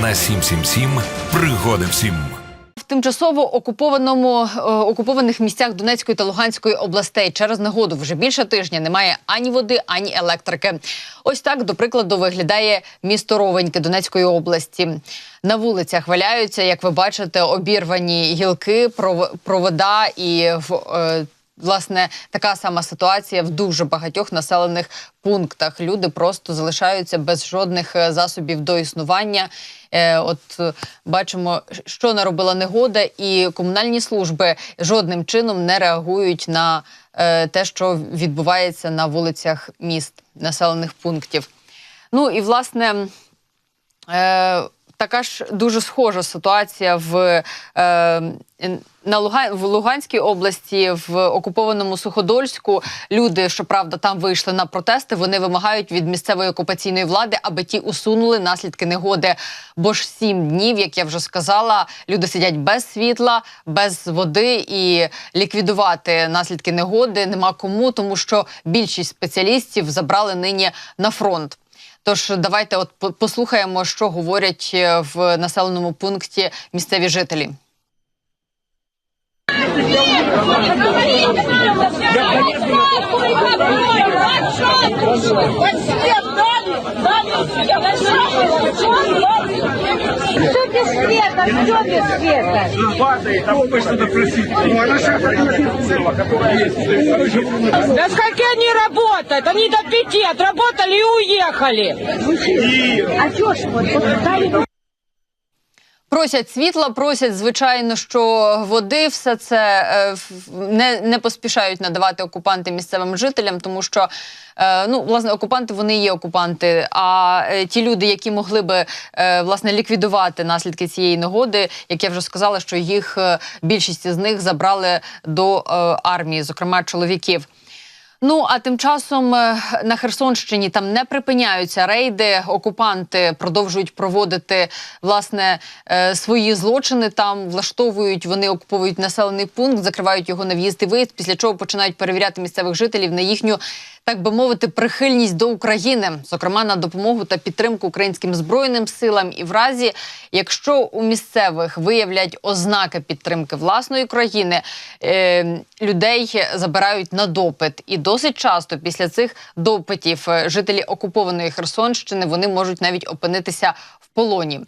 на 777 пригоди всім. В тимчасово окупованому е, окупованих місцях Донецької та Луганської областей через негоду вже більше тижня немає ані води, ані електрики. Ось так, до прикладу, виглядає місто Ровеньке Донецької області. На вулицях валяються, як ви бачите, обірвані гілки, пров- провода і в. Власне, така сама ситуація в дуже багатьох населених пунктах. Люди просто залишаються без жодних е, засобів до існування. Е, от е, бачимо, що наробила негода, і комунальні служби жодним чином не реагують на те, що відбувається на вулицях міст, населених пунктів. Ну і власне. Така ж дуже схожа ситуація в, е, на Луган, в Луганській області, в окупованому Суходольську. Люди, щоправда, там вийшли на протести. Вони вимагають від місцевої окупаційної влади, аби ті усунули наслідки негоди. Бо ж сім днів, як я вже сказала, люди сидять без світла, без води і ліквідувати наслідки негоди нема кому, тому що більшість спеціалістів забрали нині на фронт. Тож давайте от по- послухаємо, що говорять е, в населеному пункті місцеві жителі. Все без света, все без света. падает, а вы что-то просите. Да скольки они работают? Они до пяти отработали и уехали. А что ж вот, вот Просять світла, просять, звичайно, що води, все це е, не, не поспішають надавати окупанти місцевим жителям, тому що е, ну, власне, окупанти вони є окупанти. А е, ті люди, які могли би власне ліквідувати наслідки цієї негоди, як я вже сказала, що їх більшість з них забрали до армії, зокрема чоловіків. Ну а тим часом е, на Херсонщині там не припиняються рейди. Окупанти продовжують проводити власне е, свої злочини. Там влаштовують, вони окуповують населений пункт, закривають його на в'їзд і виїзд. Після чого починають перевіряти місцевих жителів на їхню, так би мовити, прихильність до України, зокрема на допомогу та підтримку українським збройним силам. І в разі, якщо у місцевих виявлять ознаки підтримки власної країни, е, людей забирають на допит. І досить часто після цих допитів е, жителі окупованої Херсонщини вони можуть навіть опинитися в полоні.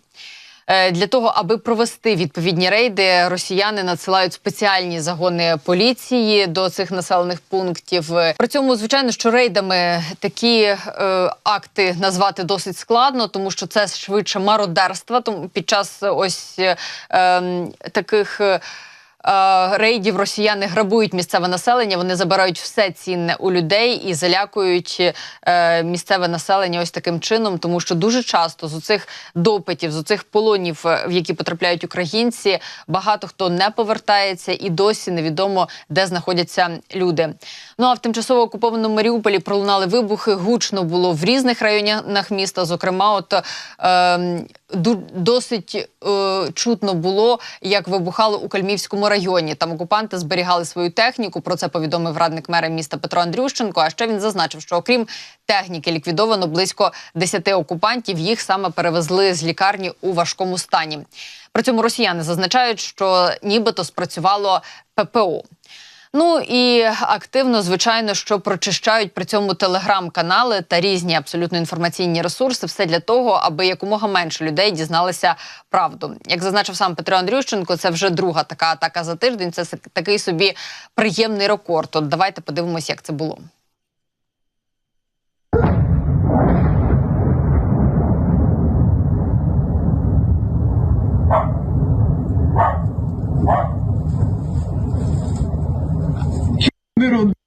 Е, Для того аби провести відповідні рейди, росіяни надсилають спеціальні загони поліції до цих населених пунктів. Е, При цьому, звичайно, що рейдами такі е, акти назвати досить складно, тому що це швидше мародерство. Тому під час ось е, ем, таких. Е, рейдів росіяни грабують місцеве населення. Вони забирають все цінне у людей і залякують е, місцеве населення ось таким чином, тому що дуже часто з цих допитів, з цих полонів, е, в які потрапляють українці, багато хто не повертається, і досі невідомо, де знаходяться люди. Ну а в тимчасово окупованому Маріуполі пролунали вибухи. Гучно було в різних районах міста. Зокрема, от е, досить е, чутно було, як вибухало у Кальмівському районі. Там окупанти зберігали свою техніку. Про це повідомив радник мера міста Петро Андрющенко. А ще він зазначив, що окрім техніки ліквідовано близько 10 окупантів. Їх саме перевезли з лікарні у важкому стані. При цьому росіяни зазначають, що нібито спрацювало ППО. Ну і активно, звичайно, що прочищають при цьому телеграм-канали та різні абсолютно інформаційні ресурси. Все для того, аби якомога менше людей дізналися правду. Як зазначив сам Петро Андрющенко, це вже друга така атака за тиждень. Це такий собі приємний рекорд. От давайте подивимось, як це було. little